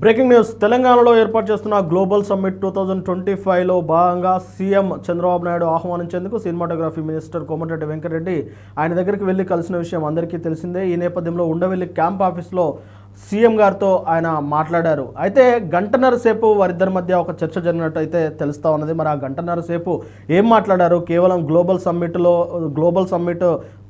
Breaking news. తెలంగాణలో ఏర్పాటు చేస్తున్న global summit two thousand twenty ఫైవ్లో భాగంగా సీఎం చంద్రబాబు నాయుడు ఆహ్వానించేందుకు సినిమాటోగ్రఫీ మినిస్టర్ కోమటిరెడ్డి వెంకటరెడ్డి ఆయన దగ్గరికి వెళ్ళి కలిసిన విషయం అందరికీ తెలిసిందే. ఈ నేపథ్యంలో ఉండవెల్లి క్యాంప్ ఆఫీస్లో సీఎం గారితో ఆయన మాట్లాడారు. అయితే గంటన్నర సేపు వారిద్దరి మధ్య ఒక చర్చ జరిగినట్టు అయితే తెలుస్తూ ఉన్నది. మరి ఆ గంటన్నర సేపు ఏం మాట్లాడారు? కేవలం గ్లోబల్ సమ్మిట్లో గ్లోబల్ సమ్మిట్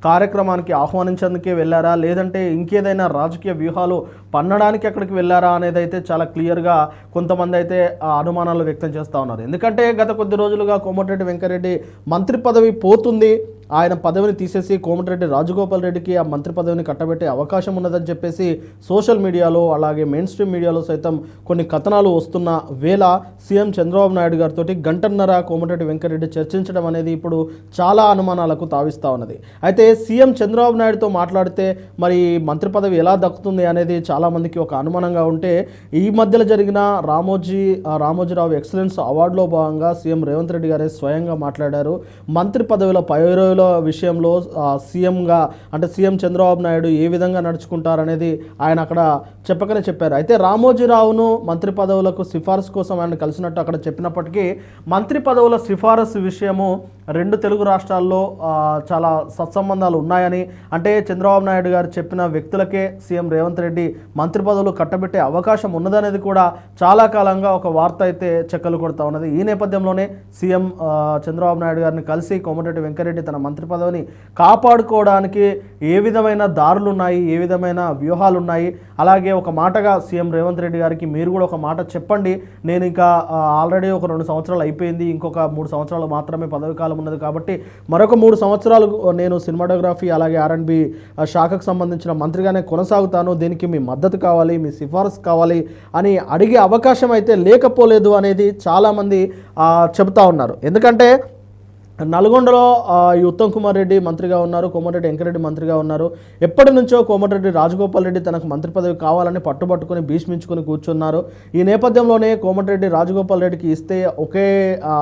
కార్యక్రమానికి ఆహ్వానించేందుకే వెళ్ళారా? లేదంటే ఇంకేదైనా రాజకీయ వ్యూహాలు పన్నడానికి అక్కడికి వెళ్ళారా అనేది అయితే చాలా క్లియర్గా కొంతమంది అయితే ఆ అనుమానాలు వ్యక్తం చేస్తూ ఉన్నారు. ఎందుకంటే గత కొద్ది రోజులుగా కోమటిరెడ్డి వెంకరెడ్డి మంత్రి పదవి పోతుంది. ఆయన పదవిని తీసేసి కోమటిరెడ్డి రాజగోపాల్ రెడ్డికి ఆ మంత్రి పదవిని కట్టబెట్టే అవకాశం ఉన్నదని చెప్పేసి సోషల్ మీడియాలో అలాగే మెయిన్ స్ట్రీమ్ మీడియాలో సైతం కొన్ని కథనాలు వస్తున్న వేళ సీఎం చంద్రబాబు నాయుడు గారితో గంటన్నర కోమటిరెడ్డి వెంకరెడ్డి చర్చించడం అనేది ఇప్పుడు చాలా అనుమానాలకు తావిస్తూ ఉన్నది. అయితే సీఎం చంద్రబాబు నాయుడుతో మాట్లాడితే మరి మంత్రి పదవి ఎలా దక్కుతుంది అనేది చాలామందికి ఒక అనుమానంగా ఉంటే ఈ మధ్యలో జరిగిన రామోజీ ఆ రామోజీరావు ఎక్సలెన్స్ అవార్డులో భాగంగా సీఎం రేవంత్ రెడ్డి గారే స్వయంగా మాట్లాడారు. మంత్రి పదవిలో పైరో విషయంలో సీఎంగా అంటే సీఎం చంద్రబాబు నాయుడు ఏ విధంగా నడుచుకుంటారనేది ఆయన అక్కడ చెప్పకనే చెప్పారు. అయితే రామోజీరావును మంత్రి పదవులకు సిఫారసు కోసం ఆయన కలిసినట్టు అక్కడ చెప్పినప్పటికీ మంత్రి పదవుల సిఫారసు విషయము రెండు తెలుగు రాష్ట్రాల్లో చాలా సత్సంబంధాలు ఉన్నాయని అంటే చంద్రబాబు నాయుడు గారు చెప్పిన వ్యక్తులకే సీఎం రేవంత్ రెడ్డి మంత్రి పదవులు కట్టబెట్టే అవకాశం ఉన్నదనేది కూడా చాలా కాలంగా ఒక వార్త అయితే చెక్కలు కొడతా ఉన్నది. ఈ నేపథ్యంలోనే సీఎం చంద్రబాబు నాయుడు గారిని కలిసి కోమటిరెడ్డి వెంకరెడ్డి తన మంత్రి పదవిని కాపాడుకోవడానికి ఏ విధమైన దారులు ఉన్నాయి ఏ విధమైన వ్యూహాలు ఉన్నాయి అలాగే ఒక మాటగా సీఎం రేవంత్ రెడ్డి గారికి మీరు కూడా ఒక మాట చెప్పండి. నేను ఇంకా ఆల్రెడీ ఒక రెండు సంవత్సరాలు అయిపోయింది. ఇంకొక మూడు సంవత్సరాలు మాత్రమే పదవి కాలం ఉన్నది కాబట్టి మరొక మూడు సంవత్సరాలు నేను సినిమాటోగ్రఫీ అలాగే ఆర్ఎండ్బి శాఖకు సంబంధించిన మంత్రిగానే కొనసాగుతాను. దీనికి మీ మద్దతు కావాలి మీ సిఫారసు కావాలి అని అడిగే అవకాశం అయితే లేకపోలేదు అనేది చాలామంది చెబుతా ఉన్నారు. ఎందుకంటే నల్గొండలో ఈ ఉత్తమ్ కుమార్ రెడ్డి మంత్రిగా ఉన్నారు కోమటిరెడ్డి వెంకరెడ్డి మంత్రిగా ఉన్నారు. ఎప్పటి నుంచో కోమటిరెడ్డి రాజగోపాల్ రెడ్డి తనకు మంత్రి పదవి కావాలని పట్టుబట్టుకుని భీష్మించుకుని కూర్చున్నారు. ఈ నేపథ్యంలోనే కోమటిరెడ్డి రాజగోపాల్ రెడ్డికి ఇస్తే ఒకే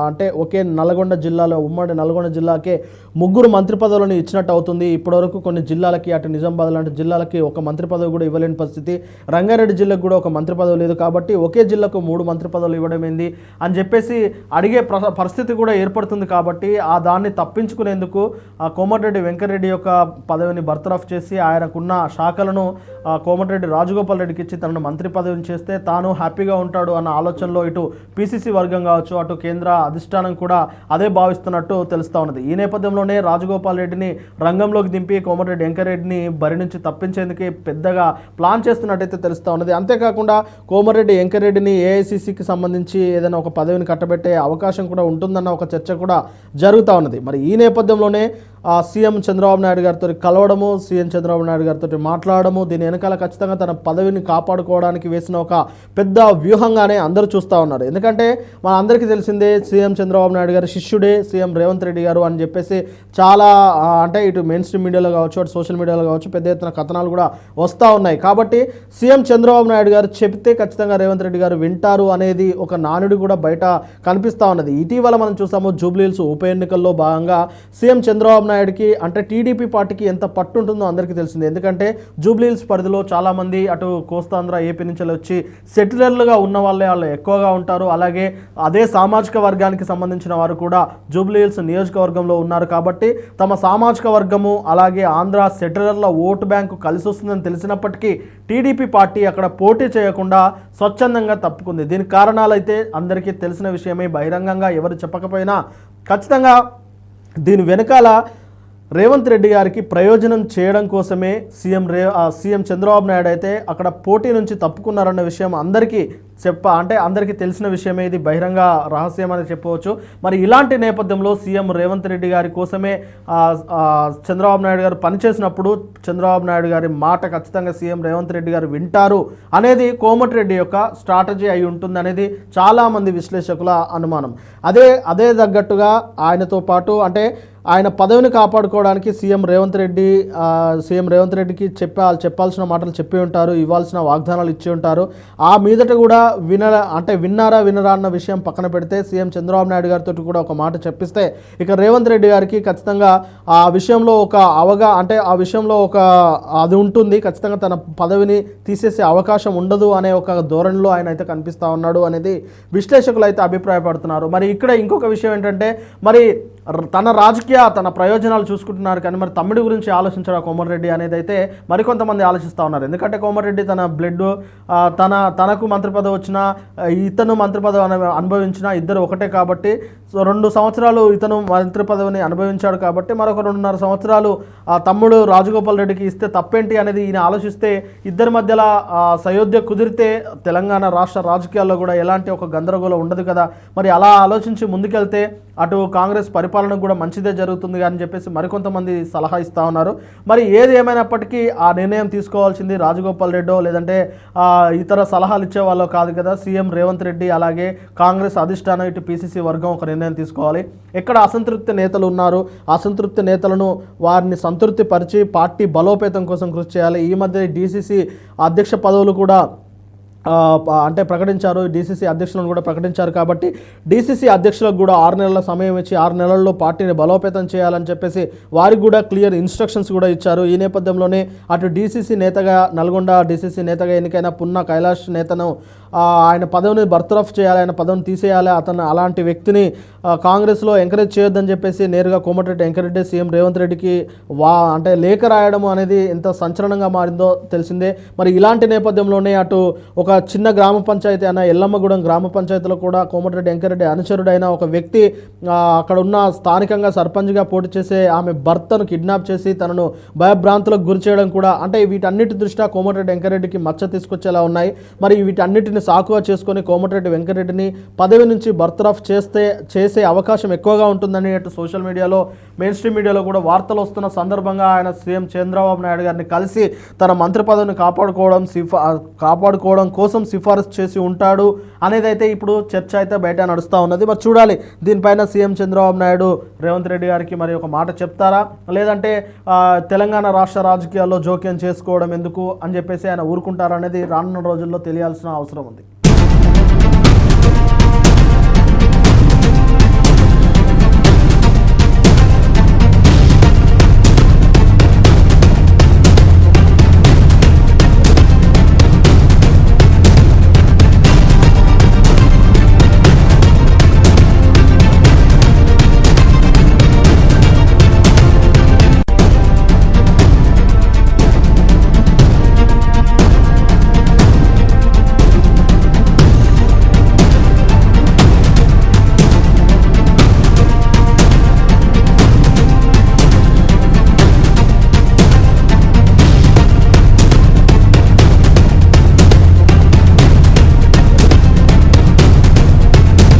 అంటే ఒకే నల్గొండ జిల్లాలో ఉమ్మడి నల్గొండ జిల్లాకే ముగ్గురు మంత్రి పదవులను ఇచ్చినట్టు అవుతుంది. ఇప్పటివరకు కొన్ని జిల్లాలకి అటు నిజామాబాద్ లాంటి జిల్లాలకి ఒక మంత్రి పదవి కూడా ఇవ్వలేని పరిస్థితి. రంగారెడ్డి జిల్లాకు కూడా ఒక మంత్రి పదవి లేదు కాబట్టి ఒకే జిల్లాకు మూడు మంత్రి పదవులు ఇవ్వడం ఏంది అని చెప్పేసి అడిగే పరిస్థితి కూడా ఏర్పడుతుంది కాబట్టి ఆ దాన్ని తప్పించుకునేందుకు ఆ కోమటిరెడ్డి వెంకరెడ్డి యొక్క పదవిని బర్తరఫ్ చేసి ఆయనకున్న శాఖలను కోమటిరెడ్డి రాజగోపాల్ రెడ్డికి ఇచ్చి తనను మంత్రి పదవిని చేస్తే తాను హ్యాపీగా ఉంటాడు అన్న ఆలోచనలో ఇటు పిసిసి వర్గం కావచ్చు అటు కేంద్ర అధిష్టానం కూడా అదే భావిస్తున్నట్టు తెలుస్తూ ఉన్నది. ఈ నేపథ్యంలోనే రాజగోపాల్ రెడ్డిని రంగంలోకి దింపి కోమటిరెడ్డి వెంకరెడ్డిని బరి నుంచి తప్పించేందుకే పెద్దగా ప్లాన్ చేస్తున్నట్టయితే తెలుస్తూ ఉన్నది. అంతేకాకుండా కోమరెడ్డి వెంకరెడ్డిని ఏఐసిసికి సంబంధించి ఏదైనా ఒక పదవిని కట్టబెట్టే అవకాశం కూడా ఉంటుందన్న ఒక చర్చ కూడా జరుగుతూ ఉన్నది. మరి ఈ నేపథ్యంలోనే సీఎం చంద్రబాబు నాయుడు గారితో కలవడము సీఎం చంద్రబాబు నాయుడు గారితో మాట్లాడము దీని వెనకాల ఖచ్చితంగా తన పదవిని కాపాడుకోవడానికి వేసిన ఒక పెద్ద వ్యూహంగానే అందరూ చూస్తూ ఉన్నారు. ఎందుకంటే మన అందరికీ తెలిసిందే సీఎం చంద్రబాబు నాయుడు గారి శిష్యుడే సీఎం రేవంత్ రెడ్డి గారు అని చెప్పేసి చాలా అంటే ఇటు మెయిన్ స్ట్రీమ్ మీడియాలో కావచ్చు అటు సోషల్ మీడియాలో కావచ్చు పెద్ద ఎత్తున కథనాలు కూడా వస్తూ ఉన్నాయి. కాబట్టి సీఎం చంద్రబాబు నాయుడు గారు చెప్తే ఖచ్చితంగా రేవంత్ రెడ్డి గారు వింటారు అనేది ఒక నానుడి కూడా బయట కనిపిస్తూ ఉన్నది. ఇటీవల మనం చూసాము జూబ్లీహిల్స్ ఉప ఎన్నికల్లో భాగంగా సీఎం చంద్రబాబు నాయుడు నాయుడుకి అంటే టీడీపీ పార్టీకి ఎంత పట్టు ఉంటుందో అందరికీ తెలిసింది. ఎందుకంటే జూబ్లీహిల్స్ పరిధిలో చాలామంది అటు కోస్తాంధ్ర ఏపీ నుంచి వచ్చి సెటిలర్లుగా ఉన్న వాళ్ళే వాళ్ళు ఎక్కువగా ఉంటారు. అలాగే అదే సామాజిక వర్గానికి సంబంధించిన వారు కూడా జూబ్లీహిల్స్ నియోజకవర్గంలో ఉన్నారు కాబట్టి తమ సామాజిక వర్గము అలాగే ఆంధ్ర సెటిలర్ల ఓటు బ్యాంకు కలిసి వస్తుందని తెలిసినప్పటికీ టీడీపీ పార్టీ అక్కడ పోటీ చేయకుండా స్వచ్ఛందంగా తప్పుకుంది. దీనికి కారణాలైతే అందరికీ తెలిసిన విషయమే. బహిరంగంగా ఎవరు చెప్పకపోయినా ఖచ్చితంగా దీని వెనకాల రేవంత్ రెడ్డి గారికి ప్రయోజనం చేయడం కోసమే సీఎం రే సీఎం చంద్రబాబు నాయుడు అయితే అక్కడ పోటీ నుంచి తప్పుకున్నారన్న విషయం అందరికీ చెప్ప అంటే అందరికీ తెలిసిన విషయమే ఇది. బహిరంగ రహస్యం అని చెప్పవచ్చు. మరి ఇలాంటి నేపథ్యంలో సీఎం రేవంత్ రెడ్డి గారి కోసమే చంద్రబాబు నాయుడు గారు పనిచేసినప్పుడు చంద్రబాబు నాయుడు గారి మాట ఖచ్చితంగా సీఎం రేవంత్ రెడ్డి గారు వింటారు అనేది కోమటిరెడ్డి యొక్క స్ట్రాటజీ అయి ఉంటుంది అనేది చాలామంది విశ్లేషకుల అనుమానం. అదే అదే తగ్గట్టుగా ఆయనతో పాటు అంటే ఆయన పదవిని కాపాడుకోవడానికి సీఎం రేవంత్ రెడ్డి సీఎం రేవంత్ రెడ్డికి చెప్పా చెప్పాల్సిన మాటలు చెప్పి ఉంటారు ఇవ్వాల్సిన వాగ్దానాలు ఇచ్చి ఉంటారు. ఆ మీదట కూడా విన అంటే విన్నారా వినరా అన్న విషయం పక్కన పెడితే సీఎం చంద్రబాబు నాయుడు గారితో కూడా ఒక మాట చెప్పిస్తే ఇక రేవంత్ రెడ్డి గారికి ఖచ్చితంగా ఆ విషయంలో ఒక అవగా అంటే ఆ విషయంలో ఒక అది ఉంటుంది. ఖచ్చితంగా తన పదవిని తీసేసే అవకాశం ఉండదు అనే ఒక ధోరణిలో ఆయన అయితే కనిపిస్తా ఉన్నాడు అనేది విశ్లేషకులు అయితే అభిప్రాయపడుతున్నారు. మరి ఇక్కడ ఇంకొక విషయం ఏంటంటే మరి తన రాజకీయ తన ప్రయోజనాలు చూసుకుంటున్నారు కానీ మరి తమ్ముడి గురించి ఆలోచించడా కోమటిరెడ్డి అనేది అయితే మరికొంతమంది ఆలోచిస్తూ ఉన్నారు. ఎందుకంటే కోమటిరెడ్డి తన బ్లడ్ తన తనకు మంత్రి పదవి వచ్చిన ఇతను మంత్రి పదవి అనుభవించిన ఇద్దరు ఒకటే కాబట్టి రెండు సంవత్సరాలు ఇతను మంత్రి పదవిని అనుభవించాడు కాబట్టి మరొక రెండున్నర సంవత్సరాలు ఆ తమ్ముడు రాజగోపాల్ రెడ్డికి ఇస్తే తప్పేంటి అనేది ఈయన ఆలోచిస్తే ఇద్దరి మధ్యలో సయోధ్య కుదిరితే తెలంగాణ రాష్ట్ర రాజకీయాల్లో కూడా ఎలాంటి ఒక గందరగోళం ఉండదు కదా. మరి అలా ఆలోచించి ముందుకెళ్తే అటు కాంగ్రెస్ పరిపాలన కూడా మంచిదే జరుగుతుంది అని చెప్పేసి మరికొంతమంది సలహా ఇస్తా ఉన్నారు. మరి ఏది ఏమైనప్పటికీ ఆ నిర్ణయం తీసుకోవాల్సింది రాజగోపాల్ రెడ్డో లేదంటే ఇతర సలహాలు ఇచ్చే వాళ్ళు కాదు కదా. సీఎం రేవంత్ రెడ్డి అలాగే కాంగ్రెస్ అధిష్టానం ఇటు పీసీసీ వర్గం ఒక నిర్ణయం తీసుకోవాలి. ఎక్కడ అసంతృప్తి నేతలు ఉన్నారు? అసంతృప్తి నేతలను వారిని సంతృప్తి పరిచి పార్టీ బలోపేతం కోసం కృషి చేయాలి. ఈ మధ్య డీసీసీ అధ్యక్ష పదవులు కూడా అంటే ప్రకటించారు. డీసీసీ అధ్యక్షులను కూడా ప్రకటించారు కాబట్టి డీసీసీ అధ్యక్షులకు కూడా ఆరు నెలల సమయం ఇచ్చి ఆరు నెలల్లో పార్టీని బలోపేతం చేయాలని చెప్పేసి వారికి కూడా క్లియర్ ఇన్స్ట్రక్షన్స్ కూడా ఇచ్చారు. ఈ నేపథ్యంలోనే అటు డీసీసీ నేతగా నల్గొండ డీసీసీ నేతగా ఎన్నికైన పున్న కైలాష్ నేతను ఆయన పదవిని బర్తరఫ్ చేయాలి ఆయన పదవిని తీసేయాలి అతను అలాంటి వ్యక్తిని కాంగ్రెస్లో ఎంకరేజ్ చేయొద్దని చెప్పేసి నేరుగా కోమటిరెడ్డి వెంకరెడ్డి సీఎం రేవంత్ రెడ్డికి వా అంటే లేఖ రాయడం అనేది ఎంత సంచలనంగా మారిందో తెలిసిందే. మరి ఇలాంటి నేపథ్యంలోనే అటు ఒక చిన్న గ్రామ పంచాయతీ అయిన ఎల్లమ్మగూడెం గ్రామ పంచాయతీలో కూడా కోమటిరెడ్డి వెంకరెడ్డి అనుచరుడైన ఒక వ్యక్తి అక్కడ ఉన్న స్థానికంగా సర్పంచ్గా పోటీ చేసే ఆమె భర్తను కిడ్నాప్ చేసి తనను భయభ్రాంతులకు గురి చేయడం కూడా అంటే వీటన్నిటి దృష్ట్యా కోమటిరెడ్డి వెంకరెడ్డికి మచ్చ తీసుకొచ్చేలా ఉన్నాయి. మరి వీటన్నిటిని సాకుగా చేసుకొని కోమటిరెడ్డి వెంకరెడ్డిని పదవి నుంచి బర్తరఫ్ చేస్తే చేసే అవకాశం ఎక్కువగా ఉంటుందని అటు సోషల్ మీడియాలో మెయిన్ స్ట్రీమ్ మీడియాలో కూడా వార్తలు వస్తున్న సందర్భంగా ఆయన సీఎం చంద్రబాబు నాయుడు గారిని కలిసి తన మంత్రి పదవిని కాపాడుకోవడం సిఫా కాపాడుకోవడం కోసం కోసం సిఫారసు చేసి ఉంటాడు అనేది అయితే ఇప్పుడు చర్చ అయితే బయట నడుస్తూ ఉన్నది. మరి చూడాలి దీనిపైన సీఎం చంద్రబాబు నాయుడు రేవంత్ రెడ్డి గారికి మరి ఒక మాట చెప్తారా? లేదంటే తెలంగాణ రాష్ట్ర రాజకీయాల్లో జోక్యం చేసుకోవడం ఎందుకు అని చెప్పేసి ఆయన ఊరుకుంటారా అనేది రానున్న రోజుల్లో తెలియాల్సిన అవసరం ఉంది.